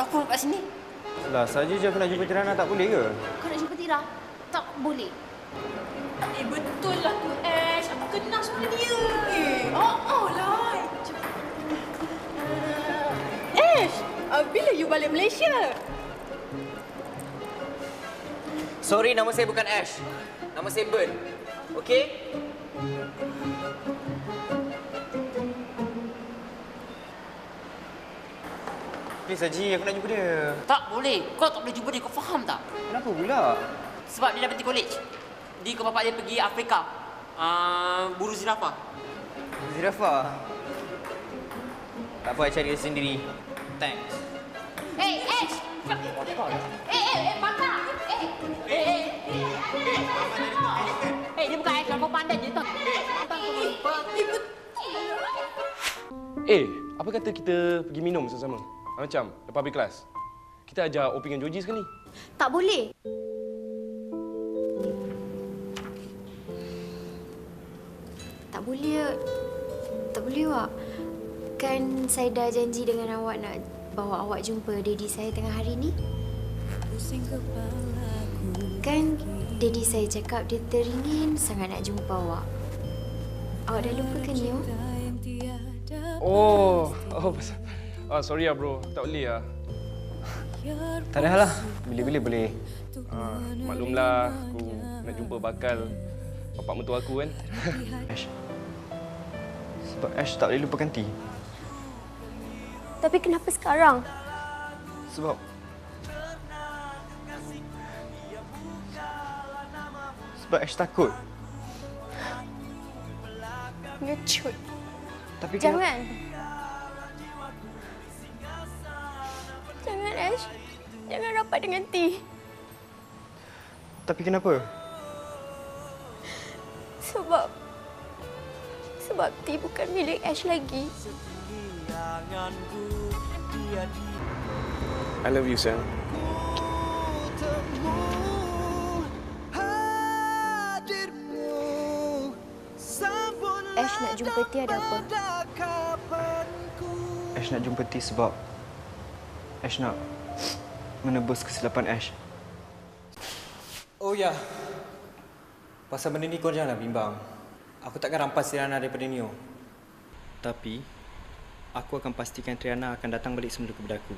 apa kat sini? Lah, saja je aku nak jumpa Tirana tak boleh ke? Kau nak jumpa Tira? Tak boleh. Eh betul lah tu Ash. Aku kenal sama dia. Eh, oh, oh lah. Ash, uh, bila you balik Malaysia? Sorry, nama saya bukan Ash. Nama saya Ben. Okey? Please, Haji, aku nak jumpa dia. Tak boleh. Kau tak boleh jumpa dia. Kau faham tak? Kenapa pula? Sebab dia dah berhenti college. Dia ke bapak dia pergi Afrika. Uh, buru zirafah. Zirafah. Tak apa, cari dia sendiri. Thanks. Hey, Ash! Eh, eh, eh, Bangka! Eh, eh, eh. Eh, dia bukan Ash. Kau pandai je. Tak. Eh, apa kata kita pergi minum sama-sama? Macam lepas habis kelas. Kita ajar Oping dan Joji sekali. Tak boleh. Tak boleh. Tak boleh, Wak. Kan saya dah janji dengan awak nak bawa awak jumpa daddy saya tengah hari ni. Kan daddy saya cakap dia teringin sangat nak jumpa awak. Awak dah lupa ke, Neo? Oh, oh pasal. Ah, sorry lah bro, tak boleh lah. Tak ada hal lah. Bila-bila boleh. Ah, maklumlah aku nak jumpa bakal bapak mentua aku kan. Ash. Sebab Ash tak boleh lupakan T. Tapi kenapa sekarang? Sebab... Sebab Ash takut. Ngecut. Tapi kenapa- Jangan. Jangan, Ash. Jangan rapat dengan T. Tapi kenapa? Sebab... Sebab T bukan milik Ash lagi. I love you, sayang. Ash nak jumpa T ada apa? Ash nak jumpa T sebab... Ash nak menebus kesilapan Ash. Oh ya. Pasal benda ni kau janganlah bimbang. Aku takkan rampas Tirana daripada Neo. Tapi, aku akan pastikan Triana akan datang balik semula kepada aku.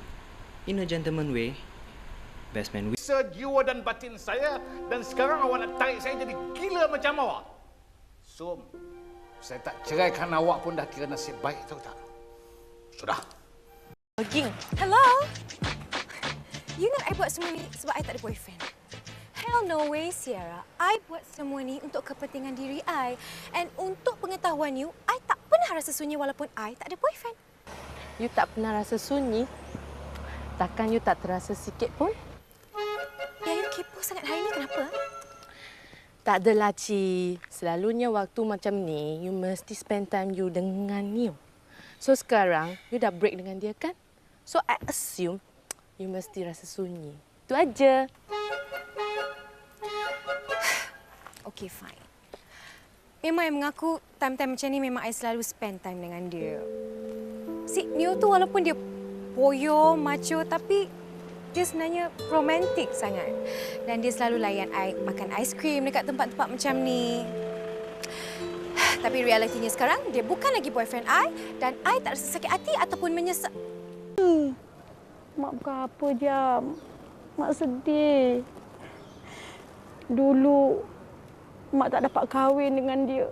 In a gentleman way, best man way. Bisa jiwa dan batin saya dan sekarang awak nak tarik saya jadi gila macam awak. Som, saya tak ceraikan awak pun dah kira nasib baik tahu tak? Sudah. Hello? You nak I buat semua ni sebab I tak ada boyfriend? Hell no way, Sierra. I buat semua ni untuk kepentingan diri I. And untuk pengetahuan you, I tak pernah rasa sunyi walaupun I tak ada boyfriend. You tak pernah rasa sunyi? Takkan you tak terasa sikit pun? Ya, you kepo sangat hari ni kenapa? Tak adalah, Ci. Selalunya waktu macam ni, you mesti spend time you dengan you. So sekarang, you dah break dengan dia kan? So I assume, you mesti rasa sunyi. Itu aja. Okay, fine. Memang I mengaku time-time macam ni memang I selalu spend time dengan dia. Si Neo tu walaupun dia poyo, macho tapi dia sebenarnya romantik sangat. Dan dia selalu layan I makan aiskrim dekat tempat-tempat macam ni. Tapi realitinya sekarang dia bukan lagi boyfriend I dan I tak rasa sakit hati ataupun menyesal. Mak bukan apa jam. Mak sedih. Dulu mak tak dapat kahwin dengan dia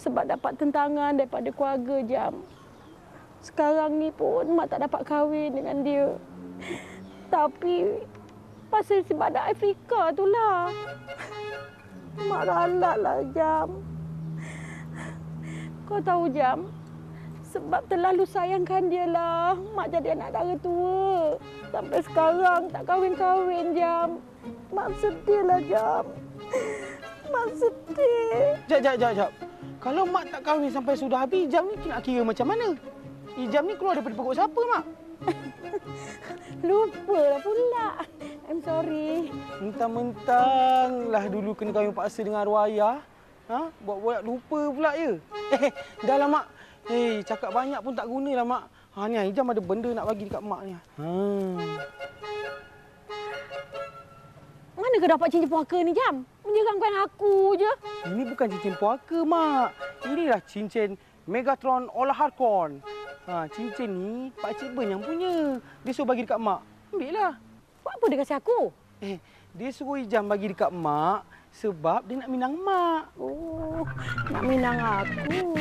sebab dapat tentangan daripada keluarga jam. Sekarang ni pun mak tak dapat kahwin dengan dia. Tapi pasal si badak Afrika tu lah. Mak ralat lah jam. Kau tahu jam, sebab terlalu sayangkan dia lah. Mak jadi anak dara tua. Sampai sekarang tak kahwin-kahwin jam. Mak sedih lah jam. Mak sedih. Jap, jap, jap, jap. Kalau mak tak kahwin sampai sudah habis, jam ni nak kira macam mana? Ijam ni keluar daripada perut siapa, mak? Lupa lah pula. I'm sorry. Mentang-mentang lah dulu kena kahwin paksa dengan arwah ayah. Ha? Buat-buat lupa pula ya. Eh, dah lah mak. Hei, cakap banyak pun tak gunalah mak. Ha ni Ijam ada benda nak bagi dekat mak ni. Ha. Mana kau dapat cincin puaka ni, Jam? Menyerangkan aku je. Ini bukan cincin puaka, mak. Inilah cincin Megatron Olah Harkon. Ha, cincin ni Pak Cik Ben yang punya. Dia suruh bagi dekat mak. Ambillah. Buat apa dia kasi aku? Eh, dia suruh Ijam bagi dekat mak sebab dia nak minang mak. Oh, nak minang aku.